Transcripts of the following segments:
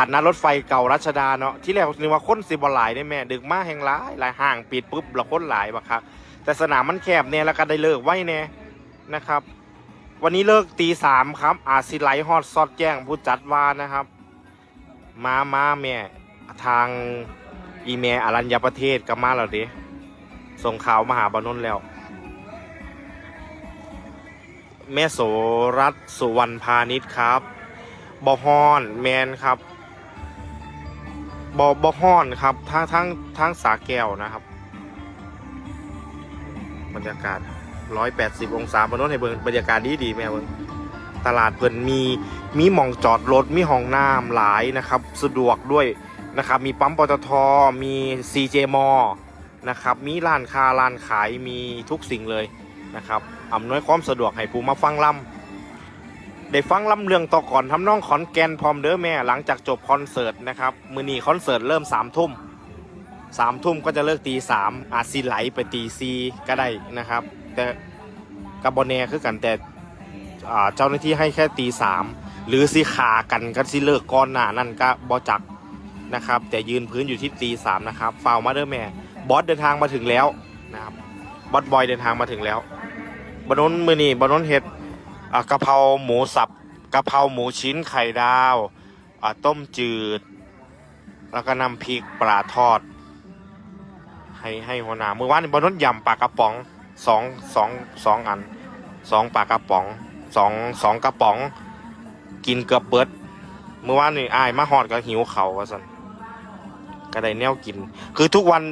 ผ่านนะรถไฟเก่ารัชดาเนาะที่แรกนึกว่าคนสิบหลายได้แม่ดึกมากแห่งหลายหลายห่างปิดปุ๊บเราคนหลายบักครับแต่สนามมันแคบเนี่ยแล้วก็ได้เลิกไว้แน่นะครับ วันนี้เลิกตีสามครับ อาซิไลฮอดซอดแจ้งผู้จัดว่านะครับ มามาแม่ทางอีเมลอรัญญประเทศก็มาแล้วดิส่งข่าวมาหาบานนท์แล้ว แม่โสรัตสุวรรณพาณิชย์ครับบอฮอนแมนครับ บอบอฮอนครับทั้งทั้งทั้งสาแก้วนะครับ บรรยากาศ180องศาบนรถให้เบิ่งบรรยากาศดีดีแม่เบิงตลาดเพิ่นมีมีหมองจอดรถมีห้องน้ำหลายนะครับ สะดวกด้วยนะครับ มีปั๊มปตทมี CJ m นะครับ มีร้านค้าร้านขายมีทุกสิ่งเลยนะครับอำนวยความสะดวกให้ผู้มาฟังล่ำ ได้ฟังล่ำเรื่องต่อก่อนทำน้องขอนแก่นพร้อมเด้อแม่หลังจากจบคอนเสิร์ตนะครับ มือนีคอนเสิร์ตเริ่มสามทุ่มสามทุ่มก็จะเลิกตีสามอาจซีไหลไปตีซีก็ได้นะครับ แต่กับบอแนคือกันแต่เจ้าหน้าที่ให้แค่ตีสามหรือสิขากันก็สิเลิกก่อนหน้านั่นก็บอจักนะครับ แต่ยืนพื้นอยู่ที่ตีสามนะครับฟาวมาเดอร์แม่บอสเดินทางมาถึงแล้วนะครับบอสบอยเดินทางมาถึงแล้วบนนมือนี่บนนเห็ด อ่ากะเพราหมูสับกะเพราหมูชิ้นไข่ดาวอ่าต้มจืด แล้วก็น้ำพริกปลาทอด ให้ให้หัวหน้ามือว่านบนนยำปลากระป๋องสองสองสองอันสองปลากระป๋องสองสองกระป๋อง กินเกือบเบิดเมื่อวานนี่อายมาหอดก็หิวเขาวว่าสันก็ได้แนวกิน คือทุกวัน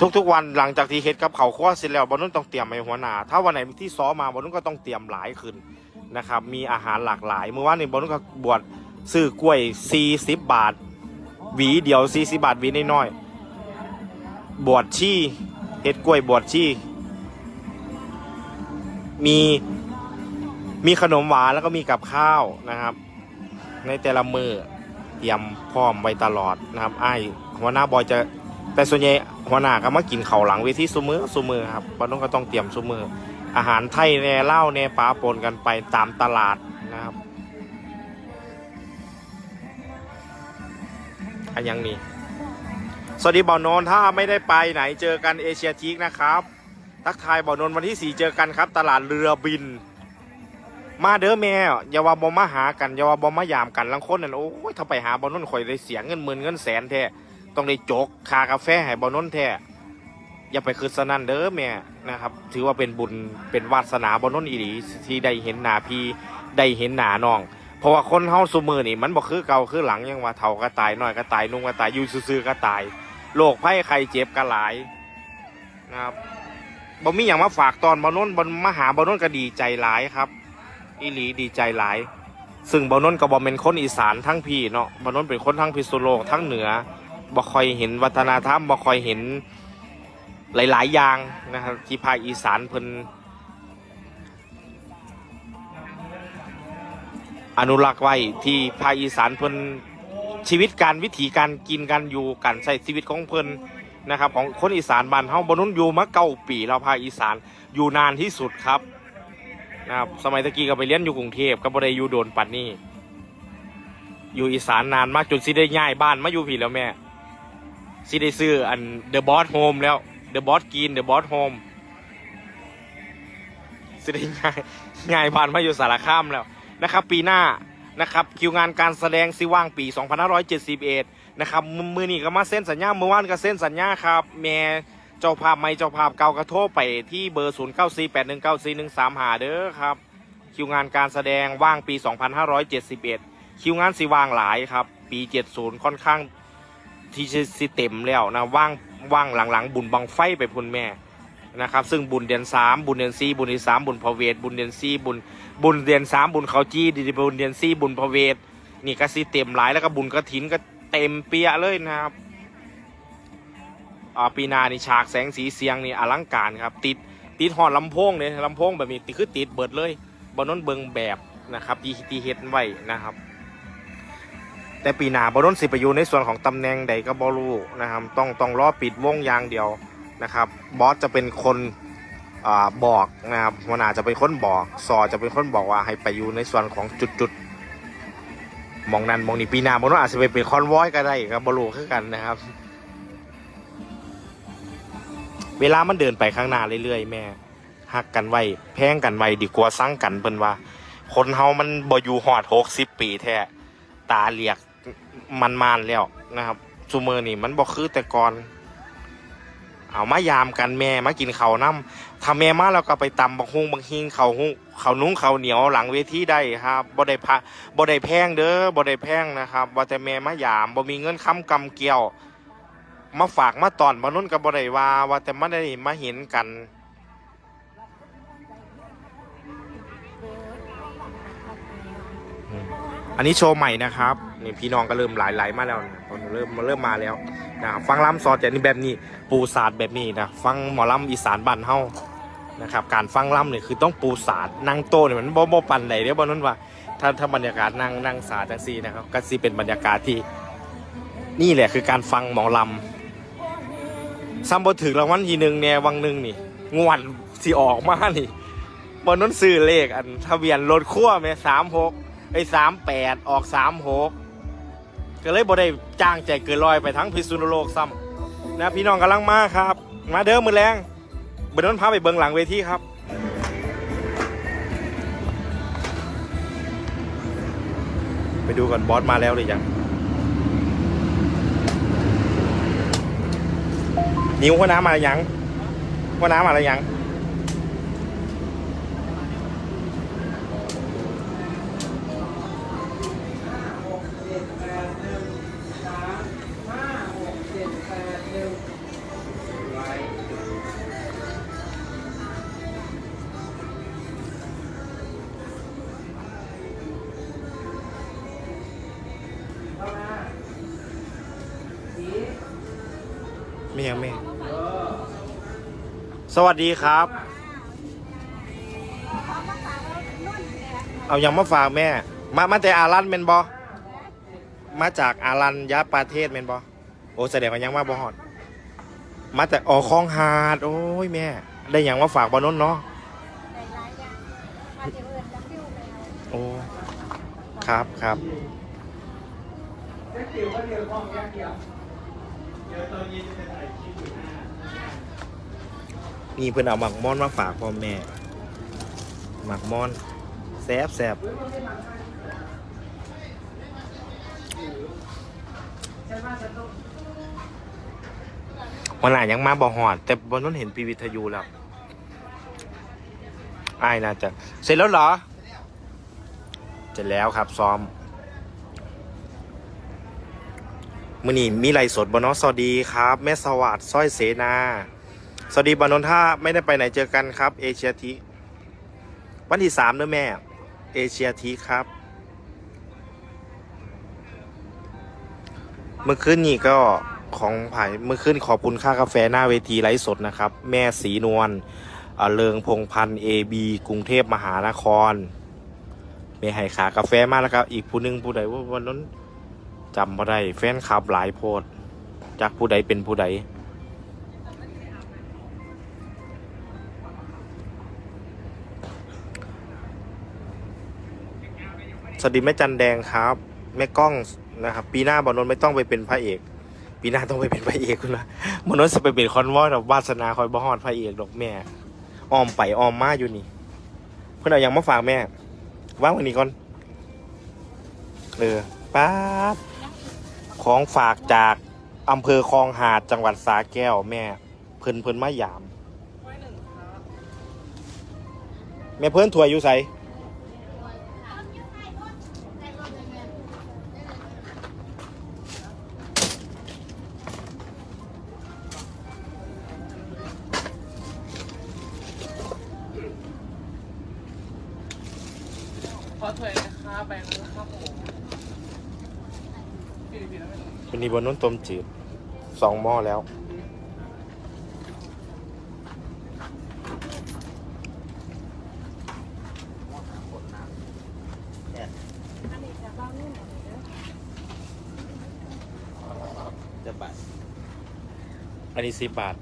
ทุกทุกวันหลังจากที่เฮ็ดกับเขาวคั่วเสร็จแล้วบอลนุ่นต้องเตรียมไปหัวหน้า ถ้าวันไหนที่ซ้อมมาบอลนุ่นก็ต้องเตรียมหลายขึ้น นะครับ มีอาหารหลากหลาย เมื่อวานนี่บอลนุ่นก็บวชซื้อกล้วย 40 บาท หวีเดียว 40 บาทหวีน้อยๆบวชชีเฮ็ดกล้วยบวชชีมีมีขนมหวานแล้วก็มีกับข้าวนะครับ ในแต่ละมือเตรียมพร้อมไว้ตลอดนะครับไอ้หัวหน้าบอยจะแต่ส่วนใหญ่หัวหน้าก็มากินเข่าหลังเวทีซุมือซุมือครับบอลน้องก็ต้องเตรียมซุมือ อาหารไทยแน่เหล้าแน่ปลาปนกันไปตามตลาดนะครับอันยังมีสวัสดีบ่าวนนท์ถ้าไม่ได้ไปไหนเจอกันเอเชียทีกนะครับ ทักทายบ่าวนนท์วันที่4เจอกันครับ ตลาดเรือบิน มาเด้อแม่อย่าว่าบ่มาหากันอย่าว่าบ่มายามกันลังคนนั่นโอ้ยถ้าไปหาบ่นนท์ข่อยได้เสียงเงินหมื่นเงินแสนแท้ต้องได้จกคากาแฟให้บ่นนท์แท้ อย่าไปคืนสนั่นเด้อแม่นะครับ ถือว่าเป็นบุญเป็นวาสนาบนนท์อีหลีที่ได้เห็นหนาพี่ได้เห็นหนาน้อง เพราะว่าคนเฮาซุมือนี่มันบ่คือเก่าคือหลังยังว่าเฒ่าก็ตายน้อยก็ตายนุ่งก็ตายอยู่ซื่อๆก็ตายโรคภัยไข้เจ็บก็หลายนะครับบ่มีหยังมาฝากตอนบ่นนบ่มหาบ่นนก็ดีใจหลายครับอีหลีดีใจหลาย ซึ่งบอนนกับบอเป็นคนอีสานทั้งพี่เนาะบอนนเป็นคนทั้งพิษณุโลกทั้งเหนือบ่คอยเห็นวัฒนธรรมบ่คอยเห็น หลาย ๆ อย่างนะครับที่ภาคอีสานเพิ่นอนุรักษ์ไว้ที่ภาคอีสานเพิ่นชีวิตการวิถีการกินการอยู่การใช้ชีวิตของเพิ่นนะครับของคนอีสานบ้านเฮาบอนนท์อยู่มาเก้าปีแล้วภาคอีสานอยู่นานที่สุดครับนะครับสมัยตะกี้ก็ไปเรียนอยู่กรุงเทพก็บ่ได้อยู่โดนปัดนี่อยู่อีสานนานมากจนสิได้ย้ายบ้านมาอยู่พี่แล้วแม่สิได้ซื้ออัน The Boss Home แล้ว The Boss Green The Boss Home สิได้ย้ายย้ายบ้านมาอยู่สารคามแล้วนะครับ ปีหน้านะครับคิวงานการแสดงสิว่างปี 2571 นะครับมือนี้ก็มาเซ็นสัญญาเมื่อวานก็เซ็นสัญญาครับแม่เจ้าภาพไม่เจ้าภาพเก่ากระโทรไปที่เบอร์ 0 9 4 8 1 9 4 1 3หาเด้อครับ คิวงานการแสดงว่างปี 2571 คิวงานสิว่างหลายครับ ปี 70 ค่อนข้างที่จะสิเต็มแล้วนะว่าง ว่างหลังๆ บุญบังไฟไปพุ่นแม่นะครับ ซึ่งบุญเดือน3บุญเดือน4บุญเดือน3บุญพระเวทบุญเดือน4บุญบุญเดือน3บุญเขาจี้ดีบุญเดือน4บุญพระเวทนี่ก็สิเต็มหลายแล้วก็บุญกระถินก็เต็มเปียเลยนะครับอ่าปีนานี่ฉากแสงสีเสียงนี่อลังการครับ ติดติดหอดลำโพงเนี่ยลำโพงแบบนี้ติดคือติดเบิดเลยบนน้นเบิงแบบนะครับที่ที่เฮ็ดไว้นะครับ แต่ปีหนาบนน้นสิไปอยู่ในส่วนของตำแหน่งใดก็บรู้นะครับ ต้องต้องรอปิดวงยางเดียวนะครับ บอสจะเป็นคนอบอกนะครับหัวหน้าจะเป็นคนบอกซอจะเป็นคนบอกว่าให้ไปอยู่ในส่วนของจุดจุดมองนั้นมองนี่ปีหน้ามองนั้นอาจจะไปเป็นคอนวอยก็ได้ครับบรูคือกันนะครับ เวลามันเดินไปข้างหน้าเรื่อยๆ แม่หักกันไว้แพงกันไว้ดีกว่าสั่งกันเพิ่นว่า คนเฮามันบ่อยู่ฮอด60ปีแท้ตาเหลียก มันมานแล้วนะครับซูเมอร์นี่มันบ่คือแต่ก่อน เอามายามกันแม่มากินเขาน้ำถ้าแม่มาแล้วก็ไปตำบักฮุงบักฮิงข้าวหุงข้านุ้งเขาเหนียวหลังเวทีได้ครับบ่ได้พระบ่ได้แพงเด้อบ่ได้แพงนะครับว่าแต่แม่มายามบ่มีเงินค้ำกำเกี่ยว มาฝากมาตอนบ่นุ่นก็บ่ได้ว่าว่าแต่มาได้มาเห็นกัน อันนี้โชว์ใหม่นะครับนี่พี่น้องก็เริ่มหลายหลมาแล้วนะตอนเริ่มมาเริ่มมาแล้วนะครับฟังล้ำซอแต่นี่แบบนี้ปูศาสตร์แบบนี้นะฟังหมอลำอีสานบ้านเฮานะครับการฟังล้ำเนี่ยคือต้องปูศาสตร์นั่งโตะเนี่ยมันบ่บ่ปันไหนเด้อบนั้นว่าถ้าถ้าบรรยากาศนั่งนั่งศาสตร์จังซีนะครับก็สิเป็นบรรยากาศที่ นี่แหละคือการฟังหมอลำซ้ำบ่ถึงรางวัลทีหนึ่งเนี่ยวังหนึ่งนี่งวดที่ออกมานี่บนนั้นซื้อเลขอันทะเบียนรถขั้วแม่สามหก อ้สามแปดออกสามหกก็เลยบ่ได้จ้างใจเกินร้อยไปทั้งพิษณุโลกซ้ำนะพี่น้องกำลังมาครับ มาเด้อมือแรงเบิร์นพาไปเบิงหลังเวทีครับไปดูกันบอสมาแล้วหรือยัง นิ้วหัวน้ำมาหรือยังหัวน้ำมาหรือยัง ยังไม่ สวัสดีครับ เอายังมาฝากแม่ มามาแต่อารันเมนบอมาจากอารันยะประเทศเมนบอโอ้แสดงว่ายังมาบอฮอด มาจากอ๋อคลองหาด โอ้ยแม่ ได้หยังมาฝากบอนนเนาะโอ้ครับครับ นี่เพิ่นเอาหมักม่อนมาฝากพ่อแม่ หมักม่อนแซบแซบวันหลังยังมาบ่อหอด แต่บนนั้นเห็นปีวิทยุแล้วอ้ายน่าจะ เสร็จแล้วเหรอ เสร็จแล้วครับซ้อม มื่อนี่มีไลสดบนอสวัสดีครับ แม่สวัสดิ์สร้อยเสนา สวัสดีบานนท์ถ้าไม่ได้ไปไหนเจอกันครับ เอเชียทีวันที่สามเนอะแม่ เอเชียทีครับ เมื่อคืนนี้ก็ของผ่ายเมื่อคืนขอบคุณค่ากาแฟหน้าเวทีไลฟ์สดนะครับ แม่สีนวลเเลิงพงพันธ์เอบีกรุงเทพมหานครเมให้ขากาแฟมาแล้วครับ อีกผู้หนึงผู้ใดว่าวันนั้น จำมาได้แฟนคลับหลายโพดจากผู้ใดเป็นผู้ใดสวัสดีแม่จันแดงครับ แม่กล้องนะครับ ปีหน้าบอลนนไม่ต้องไปเป็นพระเอก ปีหน้าต้องไปเป็นพระเอกคุณละบอลนนจะไปเป็นคอนวอยแบบวาสนาคอยบอฮอดพระเอกดอกแม่อ้อมไปอ้อมมาอยู่นี่ เพื่อนเอาอย่างมาฝากแม่ว่างวันนี้ก่อน เออป๊าบ ของฝากจากอำเภอคลองหาดจังหวัดสาแก้วแม่ เพิ่นเพิ่นมาหยาม แม่เพิ่นถวยอยู่ใสขอถวยนะคะแบงนะครับผมพี่พี่นะไม่ต้อง วันนี้บนนู้นต้มจืดสองหม้อแล้ว จะบาทอันนี้สิบบาท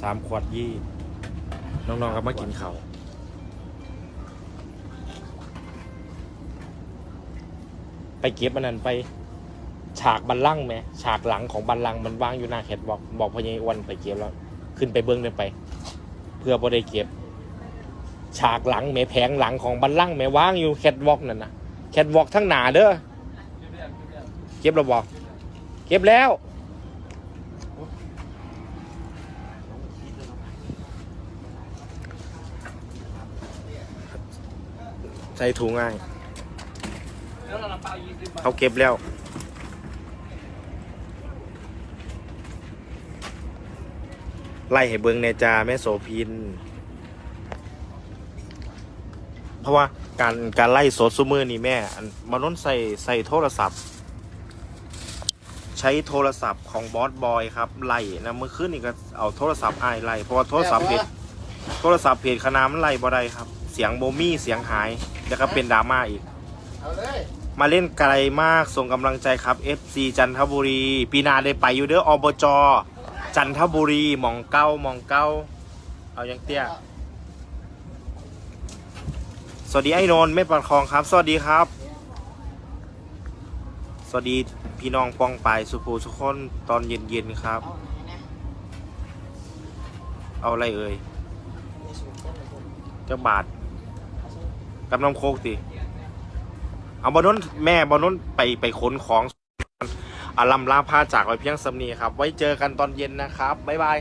สามขวดยี่ น้องๆก็มากินเขาว ไปเก็บอันนั้นไปฉากบันลังไหมฉากหลังของบันลังมันวางอยู่หน้าแคทบอกบอกพญอ้วนไปเก็บแล้ว ขึ้นไปเบิ้งเลยไป เพื่อบ่ได้เก็บ ฉากหลังแม่แผงหลังของบันลังแม่วางอยู่แคทวอกนั่นนะแคทวอกทั้งหนาเด้อเก็บแล้วบอกเก็บแล้วใส่ถุงง่าย เขาเก็บแล้ว ไล่ให้เบิงในจาแม่โสพิน เพราะว่าการการไล่สดซูมือนี่แม่อันมานนใส่ใส่โทรศัพท์ ใช้โทรศัพท์ของบอสบอยครับไล่นะเมื่อคืนนี่ก็เอาโทรศัพท์ไอไล่เพราะว่าโทรศัพท์เพจโทรศัพท์เพจคณะมันไล่บ่ได้ครับ เสียงโบมี่เสียงหายแล้วก็เป็นดราม่าอีก เอาเลย มาเล่นไกลมากส่งกำลังใจครับ FC จันทบุรี ปีนาได้ไปอยู่เด้ออบจจันทบุรีหมองเก้าหมองเก้า เอายังเตี้ย สวัสดีไอ้นนท์ไม่ประคองครับ สวัสดีครับ สวัสดีพี่น้องปองปายสุภูสุคนตอนเย็นๆครับ เอาอะไรเอ่ยเจ้าบาทกำลังโคกติ เอาบอลนนแม่บอลนนไปไปค้นของอาลัมลาพาจากไว้เพียงสำนีครับ ไว้เจอกันตอนเย็นนะครับ บ๊ายบาย